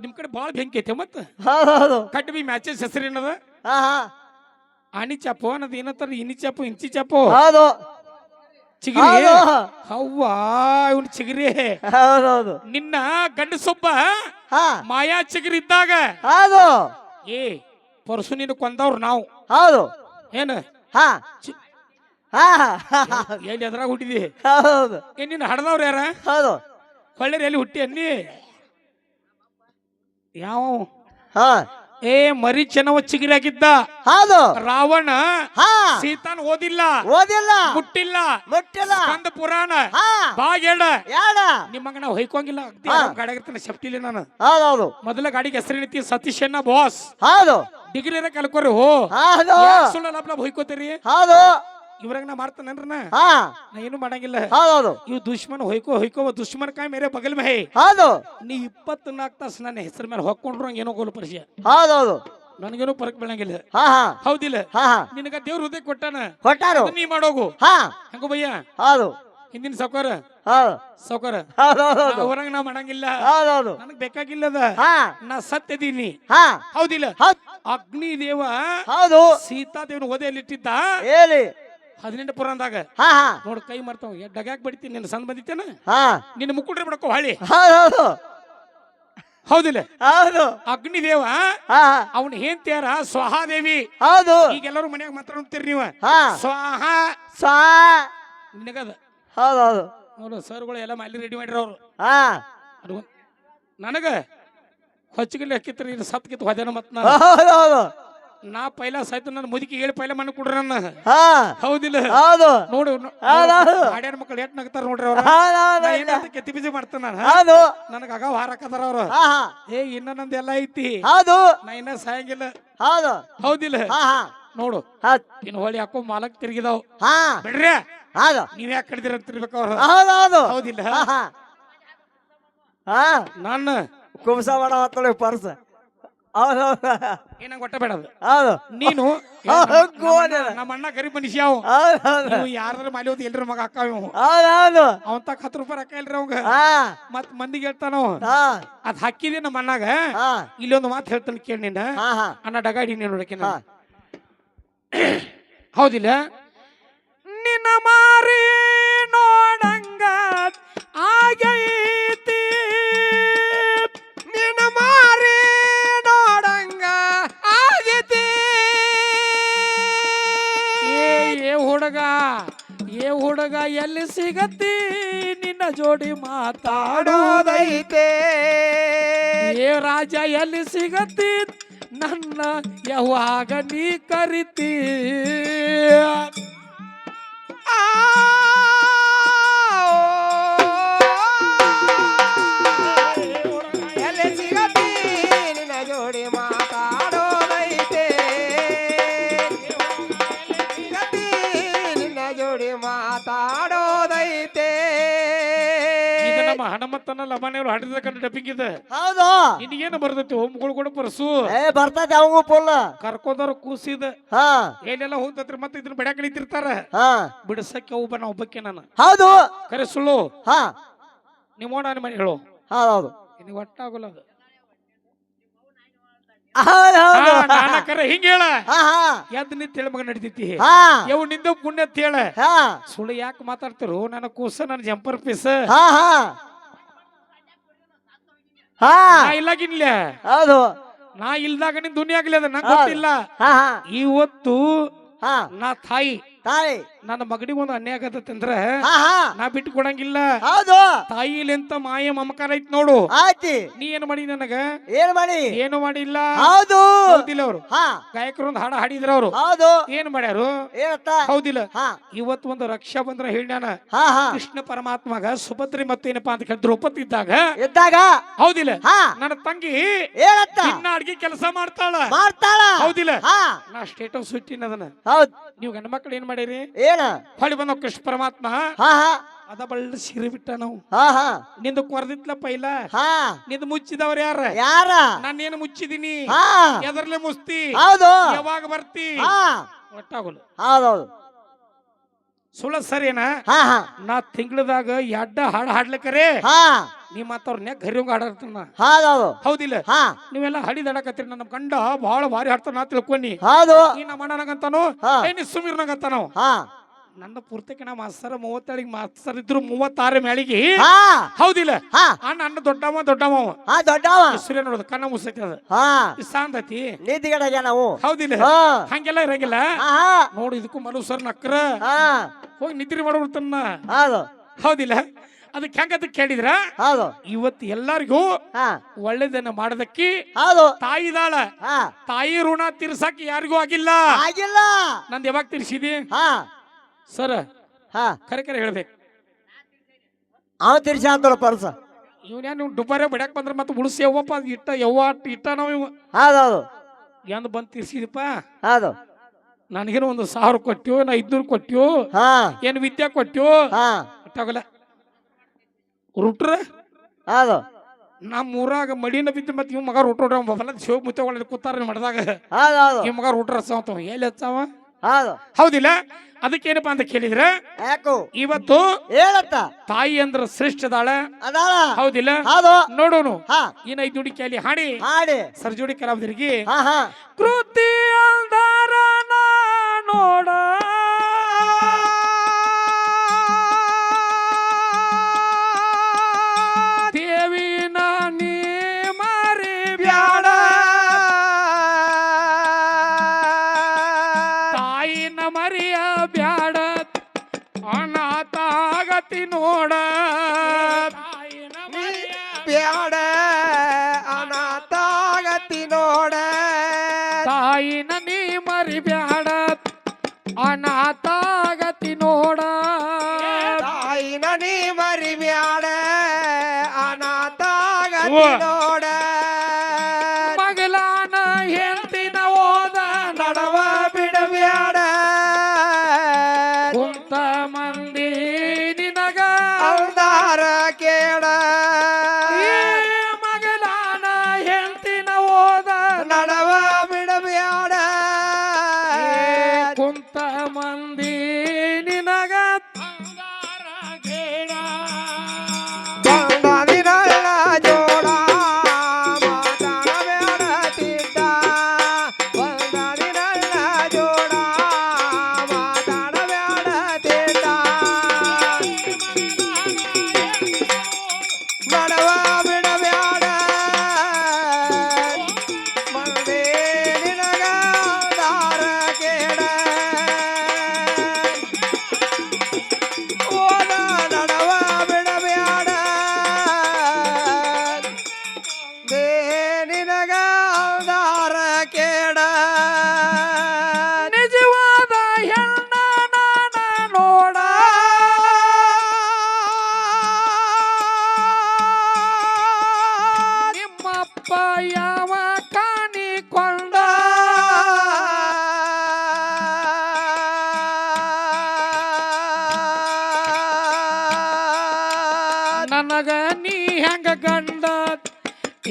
ನಿಮ್ ಕಡೆ ಬಾಳ ಬೆಂಕಿ ಐತೆ ಮತ್ತ? ಹೌದೌದು. ಕಟ್ ಬಿ ಮ್ಯಾಚಸ್ ಹೆಸರೇನದ ಹಾ ಹಾ. ಆನಿ ಚಾಪು ಅನ್ನೋದು ಏನಂತಾರ? ಇನಿ ಚಾಪು ಇಂಚಿ ಚಾಪು? ಹೌದು. ಚಿಗಿರಿ? ಹೌದು. ಅವ್ವ ಇವನ್ ಚಿಗಿರಿ. ಹೌದೌದು. ನಿನ್ನ ಗಂಡ ಸೊಬ್ಬ ಹಾ. ಮಾಯಾ ಚಿಗಿರಿ ಇದ್ದಾಗ? ಹೌದು. ಏ ಪರಸು ನೀನು ಕೊಂದವ್ರು ನಾವು. ಹೌದು. ಏನ? ಹಾ. ಚಿ- ಹಾ ಎಲ್ಲಿ ಎದ್ರಾಗ ಹುಟ್ಟಿದಿ? ಹೌದು. ಏನ್ ನೀನ್ ಹಡ್ದವ್ರು ಯಾರ? ಹೌದು. ಹೊಳ್ಳೆರಿ ಎಲ್ಲಿ ಹುಟ್ಟಿ ಅನ್ನಿ? ಯಾವ ಹಾ. ಏ ಮರಿ ಚೆನ್ನವ ಚಿಗಿರಾಗಿದ್ದ ಹೌದು. ರಾವಣ ಹಾ. ಸೀತಾನ್ ಓದಿಲ್ಲ. ಓದಿಲ್ಲ. ಮುಟ್ಟಿಲ್ಲ. ಮುಟ್ಟಿಲ್ಲ. ಕಂದ ಪುರಾಣ. ಹಾ. ಬಾಗೇಳ ಯಾಡ? ನಿಮ್ಮಂಗ ನಾವು ಹೊಯ್ಕೊಂಗಿಲ್ಲ. ಹಾ. ಗಾಡಿಯಾಗಿರ್ತಾನೆ ಸೆಫ್ಟಿಲಿ ನಾನು. ಹೌದೌದು. ಮೊದಲ ಗಾಡಿಗೆ ಹೆಸರಿನಿತಿ ಸತೀಶ್ ಅಣ್ಣ ಬಾಸ್ ಹೌದು. ಡಿಗ್ರಿ ಕಲ್ಕೋರಿ ಹೋ. ಹೌದು. ಸುಳ್ಳ ಲಾಭ ಹೊಯ್ಕೋತೀರಿ? ಹೌದು. ಇವ್ರಾಗ ನಾ ಮಾಡ್ತಾನೇನ್ರ ನಾ? ಹಾ. ನಾ ಏನು ಮಾಡಂಗಿಲ್ಲ. ಹೌದೌದು. ಇವ್ ದುಶ್ಮನ್ ಹೊಯ್ಕೋ ಹೊಯ್ಕೋ ದುಶ್ಮನ್ ಕಾಯಿ ಮೇರೆ ಬಗಲ್ ಮೇ ಹೌದು. ನೀ ಇಪ್ಪತ್ನಾಲ್ಕು ತಾಸು ನನ್ನ ಹೆಸರು ಮೇಲೆ ಹೊಕ್ಕೊಂಡ್ರು ಏನೋ ಗೋಲು ಪರಿಚಯ. ಹೌದೌದು. ನನಗೇನು ಪರಕ್ ಬೀಳಂಗಿಲ್ಲ. ಹಾ ಹಾ. ಹೌದಿಲ್ಲ? ಹಾ ಹಾ. ನಿನಗ ದೇವ್ರ ಹೃದಯ ಕೊಟ್ಟಾನ? ಕೊಟ್ಟಾರು. ನೀ ಮಾಡೋಗು. ಹಾ. ಹಂಗೋ ಭಯ್ಯ ಹೌದು. ಹಿಂದಿನ ಸೌಕರ್ ಸೌಕರ್ ಹೊರಗ ನಾ ಮಾಡಂಗಿಲ್ಲ. ಹೌದೌದು. ನನಗ್ ಬೇಕಾಗಿಲ್ಲದ. ಹಾ. ನಾ ಸತ್ಯದೀನಿ. ಹಾ. ಹೌದಿಲ್ಲ? ಹೌದ್. ಅಗ್ನಿ ದೇವ ಹೌದು. ಸೀತಾ ದೇವನ ಓದೆಯಲ್ಲಿಟ್ಟಿದ್ದ ಹೇಳಿ. ಹದಿನೆಂಟು ಪುರಾಣದಾಗ ಹಾ ಹಾ. ನೋಡ್ ಕೈ ಮರ್ತಾವ ಡಗ್ಯಾಕ್ ಬಡಿತೀನಿ ನಿನ್ನ ಸಣ್ಣ ಬಂದಿತ್ತೇನ? ಹಾ. ನಿನ್ನ ಮುಕ್ಕುಡ್ರಿ ಬಿಡಕೋ ಹಳಿ? ಹೌದಿಲ್ಲ? ಹೌದು. ಅಗ್ನಿ ದೇವ ಹಾ. ಅವನ ಹೇಂತಿಯಾರ ಸ್ವಹಾದೇವಿ. ಹೌದು. ಈಗೆಲ್ಲರೂ ಮನ್ಯಾಗ ಮಾತಾಡ್ತೀರಿ ನೀವು. ಹಾ. ಸ್ವಾಹ. ಸಾ ನಿನಗದ. ಹೌದು ನೋಡು ಸರ್ಗಳು ಎಲ್ಲ ಅಲ್ಲಿ ರೆಡಿ ಮಾಡಿರ ಅವ್ರು. ಹಾ. ಅದು ನನಗ? ಹೊಚ್ಚಿಗೆ ಹಾಕಿತ್ರಿ ಸತ್ಕಿತ್ತು ಸತ್ ಕಿತ್ತು ಹೊದೇನ ಮತ್ ನಾ ಹೌದೌದು ನಾ ಪೈಲ ಸಾಯ್ತು ನನ್ನ ಮುದುಕಿ ಹೇಳಿ ಪೈಲ ಮನೆ ಕೊಡ್ರಿ ನನ್ನ. ಹಾ. ಹೌದಿಲ್ಲ. ಹೌದು. ನೋಡು. ಹಾಡ್ಯಾರ ಮಕ್ಕಳು ಎಟ್ ನಗ್ತಾರ ನೋಡ್ರಿ ಅವ್ರ. ಕೆತ್ತಿ ಬಿಸಿ ಮಾಡ್ತಾನ ನಾನು. ಹೌದು. ನನಗ ಆಗ ಹಾರಕತ್ತಾರ ಅವ್ರು. ಏ ಇನ್ನ ನಂದು ಎಲ್ಲ ಐತಿ. ಹೌದು. ನಾ ಇನ್ನ ಸಾಯಂಗಿಲ್ಲ. ಹೌದು. ಹೌದಿಲ್ಲ. ನೋಡು. ಇನ್ ಇನ್ನು ಹೊಳಿ ಹಾಕೋ ಮಾಲಕ್ ತಿರುಗಿದಾವ್. ಹಾ. ಬಿಡ್ರಿ. ಹೌದು. ನೀವ್ ಯಾಕೆ ಕಡಿದಿರ ಅಂತಿರ್ಬೇಕು ಅವ್ರು. ಹೌದೌದು ಹೌದಿಲ್ಲ. ಹ ಹಾ. ಹಾ ನಾನು ಕುಂಸ ಮಾಡ ಪರ್ಸ. ಹೌದೌದು ಏನಂಗ ಒಟ್ಟ ಹೌದು. ನೀನು ಏ, ಹೌದು, ನಮ್ಮ- ನಮ್ಮ ಗೋಡೆ. ಅಣ್ಣ- ನಮ್ಮ ಅಣ್ಣ ಗರೀಬ್ ಮನುಷ್ಯ ಅವ. ಹೌದೌದು ನೀವು ಯಾರ ಮಾಲಿ ಹೋದ್ ಎಲ್ರ ಮಗ ಅಕ್ಕ ಇವ. ಹೌದೌದು ಅವನ್ ತಕ್ಕ ಹತ್ತು ರೂಪಾಯಿ ರೊಕ್ಕ ಇಲ್ರಿ ಅವಂಗ. ಹಾ. ಮತ್ ಮಂದಿಗೆ ಹೇಳ್ತಾನವ ಹಾ. ಅದ್ ಹಾಕಿದೆ ನಮ್ಮ ಅಣ್ಣಾಗ. ಹಾ. ಇಲ್ಲೊಂದು ಮಾತು ಹೇಳ್ತಾನೆ ಕೇಳಿ ನಿನ್ನ. ಹಾ ಹಾ. ಅಣ್ಣ ಡಗಾಡಿ ನೀನು ನೋಡಕ್ಕೆ ಹಾ. ಹೌದಿಲ್ಲ? ನಿನ್ನ ಮಾರಿ ನೋಡಂಗ ಆಗೈತಿ ಸಿಗತ್ತಿ ನಿನ್ನ ಜೋಡಿ ಮಾತಾಡೋದೈತೆ. ಏ ರಾಜ ಎಲ್ಲಿ ಸಿಗತ್ತಿ ನನ್ನ ಯಾವಾಗ ನೀ ಕರಿತಿ? ನಮ್ಮ ಹನುಮಂತನ ಲಮಾನೆಯವರು ಹಾಡಿದ ಕಂಡು ಡಬ್ಬಿಂಗ್ ಇದೆ. ಹೌದು. ನಿನಗೇನು ಬರ್ತೈತಿ? ಹೋಮ್ಗಳು ಕೂಡ ಪರ್ಸು ಏ ಬರ್ತೈತೆ ಅವಂಗು ಫುಲ್ ಕರ್ಕೊಂಡವ್ರು ಕೂಸಿದ ಹಾ. ಏನೆಲ್ಲ ಹೋಗ್ತತ್ರಿ ಮತ್ತೆ ಇದನ್ನ ಬೆಡ್ಯಾಕ ನಿಂತಿರ್ತಾರ ಹಾ. ಬಿಡಿಸಕ್ಕೆ ಒಬ್ಬ ನಾ ಒಬ್ಬಕ್ಕೆ ನಾನು. ಹೌದು. ಕರೆ ಸುಳ್ಳು ಹಾ. ನಿಮ್ಮ ನಾನು ಮನೆ ಹೇಳು. ಹೌದೌದು. ನಿನಗೆ ಒಟ್ಟಾಗಲ್ಲ ಅದು. ಆ, ನಾನ ಕರೆ ಹಿಂಗ ಹೇಳ. ಹಾ ಹಾ. ಎದ್ ನಿಂತ ಹೇಳ ಮಗ ನಡಿತೈತಿ. ಹಾ. ಯವ್ನಿಂದ ಪುಣ್ಯ ಅಂತ ಹೇಳ. ಹಾ. ಸುಳ್ಳು ಯಾಕೆ ಮಾತಾಡ್ತಿರು? ನನ್ನ ಕೂಸ ನನ್ನ ಜಂಪರ್ ಪೀಸ್. ಹಾ ಹಾ. ಹಾ. ಇಲ್ಲಾಗಿನ್ಲ? ಹೌದು. ನಾ ಇಲ್ದಾಗ ನಿನ್ ದುನಿಯಾಗ್ಲಿ ಅದ ನಂಗೆ. ಗೊತ್ತಿಲ್ಲ. ಇವತ್ತು ಹಾ. ನಾ ತಾಯಿ. ತಾಯಿ. ನನ್ನ ಮಗನಿಗೆ ಒಂದು ಅನ್ಯಾಯ ಆಗತ್ತೆ ಹಾ ಹಾ. ನಾ ಬಿಟ್ಟು ಕೊಡಂಗಿಲ್ಲ. ಹೌದು. ತಾಯಿಲಿಂತ ಮಾಯ ಮಮಕಾರ ಐತ್ ನೋಡು. ಆಯ್ತಿ. ನೀ ಏನ್ ಮಾಡಿ ನನಗ? ಏನ್ ಮಾಡಿ? ಏನು ಮಾಡಿಲ್ಲ. ಹೌದು. ಹೌದಿಲ್ಲ ಅವ್ರು. ಹಾ. ಗಾಯಕರು ಒಂದು ಹಾಡ ಹಾಡಿದ್ರ ಅವ್ರು. ಹೌದು. ಏನ್ ಮಾಡ್ಯಾರು? ಹೌದಿಲ್ಲ. ಇವತ್ತು ಒಂದು ರಕ್ಷಾ ಬಂದ್ರ ಹೇಳ್ಯಾನ. ಕೃಷ್ಣ ಪರಮಾತ್ಮಗ ಸುಭದ್ರಿ ಮತ್ತೆ ಏನಪ್ಪಾ ಅಂತ ಕೇಳಿ ದ್ರೌಪದಿ ಇದ್ದಾಗ? ಇದ್ದಾಗ? ಹೌದಿಲ್ಲ. ನನ್ನ ತಂಗಿ ಇನ್ನ ಅಡ್ಗೆ ಕೆಲಸ ಮಾಡ್ತಾಳ. ಮಾಡ್ತಾಳ? ಹೌದಿಲ್ಲ. ನಾ ಸ್ಟೇಟಸ್ ಇಟ್ಟಿನ ಅದನ್ನ ಹೌದ್. ನೀವು ಗಂಡ ಮಕ್ಕಳು ಏನ್ ಮಾಡಿರಿ? ಏನ ಹೊಳಿ. ಬಂದ ಕೃಷ್ಣ ಪರಮಾತ್ಮ ಹಾ ಹಾ. ಅದ ಬಳ್ಳ ಸಿರಿ ಬಿಟ್ಟ ನಾವು. ಹಾ ಹಾ. ನಿಂದು ಕೊರ್ದಿತ್ಲಪ್ಪ ಇಲ್ಲ ಹಾ. ನಿಂದು ಮುಚ್ಚಿದವ್ರ ಯಾರ? ಯಾರ? ನಾನೇನು ಮುಚ್ಚಿದೀನಿ? ಹಾ. ಎದರ್ಲೆ ಮುಸ್ತಿ? ಹೌದು. ಯಾವಾಗ ಬರ್ತಿ? ಹಾ. ಒಟ್ಟಾಗಲ್ಲ. ಹೌದೌದು. ಸುಳ ಸರಿನಾ? ಹಾ ಹಾ. ನಾ ತಿಂಗಳದಾಗ ಎಡ್ಡ ಹಾಡು ಹಾಡ್ಲಿಕ್ಕರೆ ಹಾ. ನೀ ಗರಿಯಂಗ ಆಡಾಡ್ತಾನ ಹೌದೌದು. ಹೌದಿಲ್ಲ? ಹಾ. ನೀವೆಲ್ಲ ಹಡಿದಾಡಕತ್ತೀರಿ ನನ್ನ ಗಂಡ ಬಹಳ ಭಾರಿ ಹಾಡ್ತಾನ ನಾ ತಿಳ್ಕೊನಿ ಹೌದು. ಈ ನಮ್ಮ ಅಣ್ಣನಗಂತಾನು? ಹಾ. ಏ ನೀ ಸುಮೀರ್ನಗಂತಾನು? ಹಾ. ನನ್ನ ಪೂರ್ತಿಕಿನ ಮಾಸ್ತರ್ ಮೂವತ್ತೇಳಿಗೆ ಮಾಸ್ತರ್ ಇದ್ರು ಮೂವತ್ತಾರ ಮೇಳಿಗೆ. ಹಾ. ಹೌದಿಲ್ಲ? ಹಾ. ಅಣ್ಣ ಅಣ್ಣ ದೊಡ್ಡಮ್ಮ ದೊಡ್ಡವ ಅವ. ಹಾ ದೊಡ್ಡವ. ಸೂರ್ಯ ನೋಡೋದು ಕಣ್ಣ ಮುಸೈತಿ ಅದ ಹಾ ಸಾಂದತಿ ನೀತಿಗಡ ನಾವು? ಹೌದಿಲ್ಲ? ಹಾ. ಹಂಗೆಲ್ಲ ಇರಂಗಿಲ್ಲ? ಹಾ ಹಾ. ನೋಡು ಇದಕ್ಕೂ ಮನು ಸರ್ ನಕ್ರ. ಹಾ. ಹೋಗಿ ನಿದ್ರಿ ಮಾಡ್ಬಿಡ್ತಾನ ಹೌದು. ಹೌದಿಲ್ಲ? ಅದಕ್ಕೆ ಹೆಂಗತ್ತ ಕೇಳಿದ್ರ? ಹೌದು. ಇವತ್ತು ಎಲ್ಲರಿಗೂ ಹಾ. ಒಳ್ಳೇದನ್ನ ಮಾಡದಕ್ಕಿ ತಾಯಿ ತಾಯಿದಾಳ ಹಾ. ತಾಯಿ ಋಣ ತೀರ್ಸಕ್ ಯಾರಿಗೂ ಆಗಿಲ್ಲ. ಆಗಿಲ್ಲ. ನಂದು ಯಾವಾಗ ತೀರ್ಸಿದಿ? ಹಾ. ಸರ್ ಹಾ. ಕರೆ ಕರೆ ಹೇಳ್ಬೇಕು. ಅವ ತಿರ್ಸಿ ಅಂತಲ್ಲ ಪರ್ಸ. ಇವನ್ಯಾ ನೀವು ಡುಬ್ಬಾರೆ ಬಿಡಕ್ ಬಂದ್ರೆ ಮತ್ತೆ ಉಳಿಸಿ ಯವ್ವಪ್ಪ ಅದ್ ಇಟ್ಟ ಯವ್ವ ಅಟ್ ಇಟ್ಟ ನಾವು ಇವ. ಹೌದೌದು. ಎಂದು ಬಂದು ತೀರ್ಸಿದಪ್ಪ ಹೌದು. ನನಗೇನು ಒಂದು ಸಾವಿರ ಕೊಟ್ಟು ನಾ ಐದ್ನೂರು ಕೊಟ್ಟು ಹಾ. ಏನು ವಿದ್ಯೆ ಕೊಟ್ಟ್ಯೋ? ಹಾ. ತಗಲ ರುಟ್ರ? ಹೌದು. ನಮ್ಮ ಊರಾಗ ಮಡಿನ ಬಿದ್ದು ಮತ್ತೆ ಇವ್ ಮಗ ರುಟ್ರ ಹೊಲ ಶಿವ ಮುತ್ತೆ ಕೂತಾರ ಮಾಡಿದಾಗ ಹೌದೌದು. ಈ ಮಗ ರುಟ್ರ ಹಚ್ಚಾವ ಎಲ್ಲಿ ಹಚ್ಚಾವ? ಹೌದು. ಹೌದಿಲ್ಲ? ಅದಕ್ಕೇನಪ್ಪ ಅಂತ ಕೇಳಿದ್ರೆ ಯಾಕೋ? ಇವತ್ತು ಹೇಳತ್ತ ತಾಯಿ ಅಂದ್ರ ಶ್ರೇಷ್ಠದಾಳ ಅದಾಳ. ಹೌದಿಲ್ಲ? ಹೌದು. ನೋಡೋನು. ಐದು ನುಡಿ ಕೇಳಿ ಹಾಡಿ. ಹಾಡಿ. ಸರ್ಜೋಡಿ ಕಲಾವಿದರಿಗೆ ಕೃತಿ ಅಂದಾರ ನೋಡ. ತಾಯಿನ ನೀ ಮರಿ ಬ್ಯಾಡ ಅನಾಥಾಗತಿ ನೋಡ ತಾಯಿನ ನೀ ಮರಿ ಬ್ಯಾಡ ಅನಾಥಾಗತಿ. ನೋಡ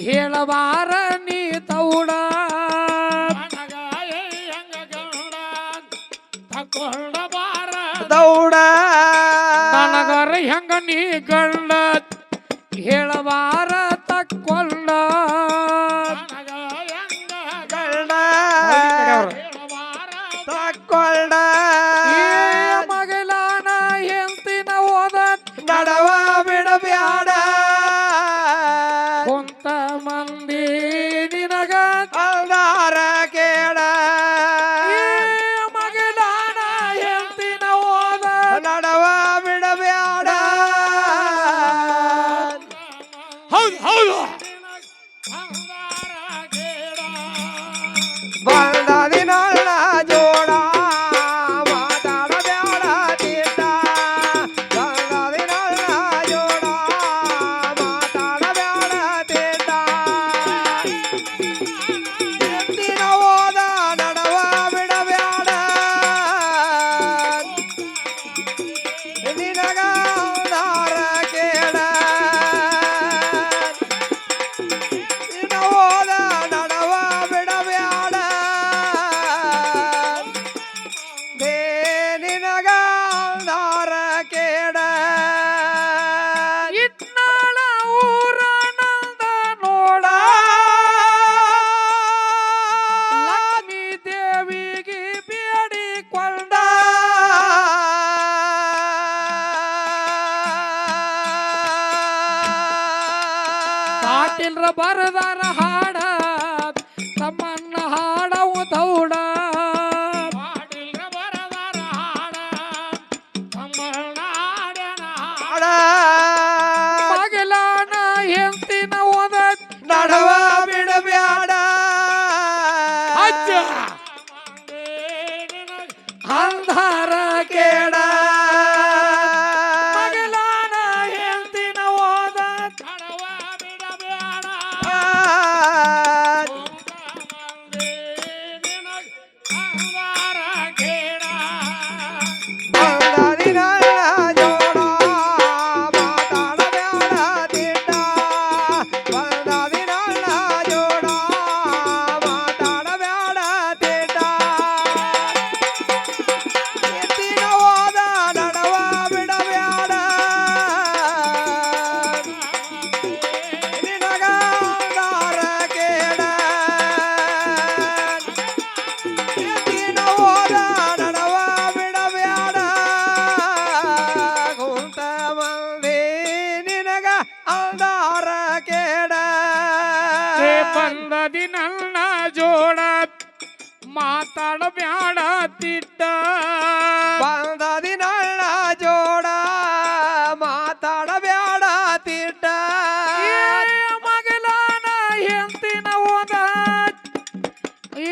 ಹೇಳವಾರ ನೀ ತೌಡ. ದೌಡ ನನಗರ ಹೆಂಗ ನೀ ಗಂಡ. ಹೇಳವಾರ ತಕ್ಕೊಂಡ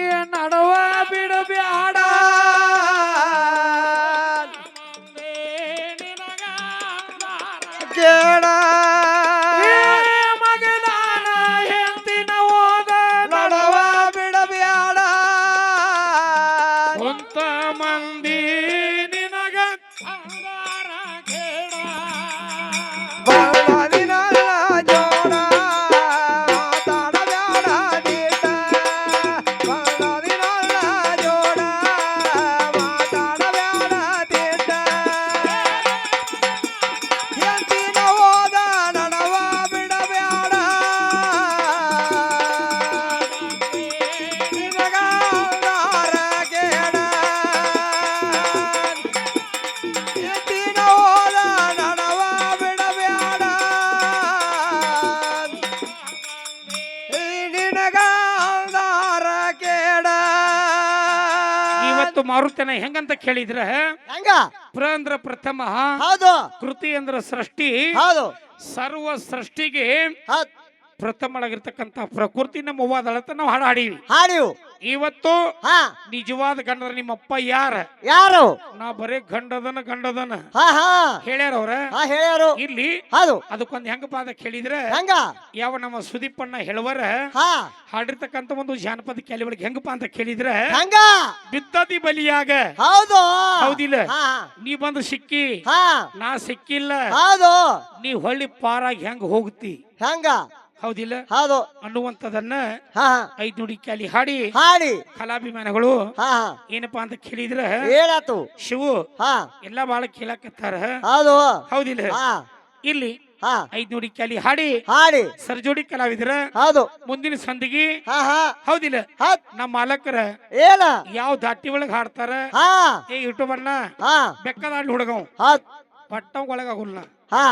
ಏ ಇವತ್ತು ಮಾರುತನ ಹೆಂಗಂತ ಕೇಳಿದ್ರ ಹೆಂಗ? ಪ್ರ ಅಂದ್ರ ಪ್ರಥಮ ಹೌದು. ಕೃತಿ ಅಂದ್ರ ಸೃಷ್ಟಿ. ಹೌದು. ಸರ್ವ ಸೃಷ್ಟಿಗೆ ಪ್ರಥಮ ಒಳಗಿರ್ತಕ್ಕಂತ ಪ್ರಕೃತಿ ನಮ್ಮ ಅವ್ವಾದಳತ ನಾವು ಹಾಡು ಹಾಡೀವಿ. ಹಾಡಿವು. ಇವತ್ತು ಹಾ. ನಿಜವಾದ ಗಂಡರ ನಿಮ್ಮಪ್ಪ ಯಾರ? ಯಾರು? ನಾ ಬರೇ ಗಂಡದನ ಗಂಡದನ. ಹಾ ಹಾ. ಹೇಳ್ಯಾರ ಅವ್ರ? ಹಾ ಹೇಳ್ಯಾರು. ಇಲ್ಲಿ ಹೌದು. ಅದಕ್ಕೊಂದ್ ಹೆಂಗಪ್ಪ ಅಂತ ಕೇಳಿದ್ರೆ ಹೆಂಗ? ಯಾವ ನಮ್ಮ ಸುದೀಪಣ್ಣ ಹೇಳುವರ ಹಾ. ಹಾಡಿರ್ತಕ್ಕಂಥ ಒಂದು ಜಾನಪದ ಕೆಲೆ ಒಳಗೆ ಹೆಂಗಪ್ಪ ಅಂತ ಕೇಳಿದ್ರೆ ಹೆಂಗ? ಬಿದ್ದದಿ ಬಲಿಯಾಗ. ಹೌದು. ಹೌದಿಲ್ಲ? ಹಾ. ನೀ ಬಂದು ಸಿಕ್ಕಿ. ಹಾ. ನಾ ಸಿಕ್ಕಿಲ್ಲ. ಹೌದು. ನೀ ಹೊಳ್ಳಿ ಪಾರಾಗಿ ಹೆಂಗ್ ಹೋಗ್ತಿ? ಹೆಂಗ? ಹೌದಿಲ್ಲ? ಹೌದು. ಅನ್ನುವಂತದನ್ನ ಹಾ ಐದ್ ನುಡಿ ಕ್ಯಾಲಿ ಹಾಡಿ. ಹಾಡಿ. ಕಲಾಭಿಮಾನಿಗಳು ಏನಪ್ಪಾ ಅಂತ ಕೇಳಿದ್ರ ಏನಾತು ಶಿವು ಹಾ. ಎಲ್ಲಾ ಬಾಳ ಕೇಳಕತ್ತಾರ. ಹೌದು. ಹೌದಿಲ್ಲ? ಹಾ. ಇಲ್ಲಿ ಹಾ. ಐದ್ ನುಡಿ ಕ್ಯಾಲಿ ಹಾಡಿ. ಹಾಡಿ. ಸರ್ಜೋಡಿ ಕಲಾವಿದ್ರ ಹೌದು. ಮುಂದಿನ ಸಂದಿಗೆ ಹಾ ಹಾ. ಹೌದಿಲ್ಲ? ನಮ್ಮ ಮಾಲಕರ ಏನ? ಯಾವ ದಾಟಿ ಒಳಗ್ ಹಾಡ್ತಾರ? ಹಾ. ಏ ಯೂಟ್ಯೂಬ್ ಅಣ್ಣ ಹಾ. ಬೆಕ್ಕದ ಹಾಡ್ಲಿ ಹುಡುಗವ್ ಹತ್ ಪಟ್ಟ ಒಳಗಾಗುಲ್ಲ ಹಾ.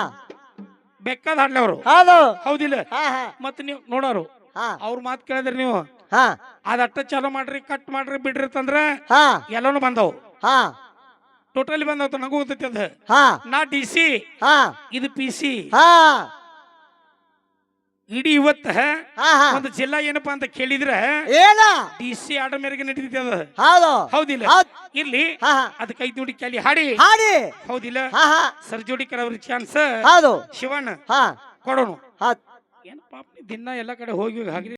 ಬೆಕ್ಕದ ಹಾಡ್ಲವರು. ಹೌದು. ಹೌದಿಲ್ಲ? ಹಾ ಹಾ. ಮತ್ ನೀವು ನೋಡೋರು ಹಾ. ಅವ್ರ ಮಾತು ಕೇಳಿದ್ರಿ ನೀವು ಹಾ. ಅದಟ್ಟ ಚಾಲೂ ಮಾಡ್ರಿ ಕಟ್ ಮಾಡ್ರಿ ಬಿಡ್ರಿ ತಂದ್ರೆ ಹಾ. ಎಲ್ಲಾನು ಬಂದವು. ಹಾ. ಟೋಟಲಿ ಬಂದವ ನಂಗೂ ಗೊತ್ತೈತಿ ಅದ. ಹಾ. ನಾ ಡಿ ಸಿ ಹಾ. ಇದು ಪಿ ಸಿ. ಹಾ. ಇಡೀ ಇವತ್ತ ಹಾ ಹಾ. ಒಂದು ಜಿಲ್ಲಾ ಏನಪ್ಪಾ ಅಂತ ಕೇಳಿದ್ರ ಏನ? ಡಿ ಸಿ ಆರ್ಡರ್ ಮೇರೆಗೆ ನಡೀತೈತಿ ಅದು. ಹೌದು. ಹೌದಿಲ್ಲ? ಹೌದ್. ಇರ್ಲಿ. ಹಾ ಹಾ. ಅದಕ್ಕೆ ಐದು ನೋಡಿ ಕ್ಯಾಲಿ ಹಾಡಿ. ಹಾಡಿ. ಹೌದಿಲ್ಲ? ಹಾ ಹಾ. ಸರ್ಜೋಡಿ ಅವ್ರಿಗೆ ಚಾನ್ಸ್ ಹೌದು. ಶಿವಣ್ಣ ಹಾ. ಕೊಡೋನು. ಹಾ ಏನ್ ಪಾಪ ದಿನ ಎಲ್ಲ ಕಡೆ ಹೋಗಿ ಹಾಗೆ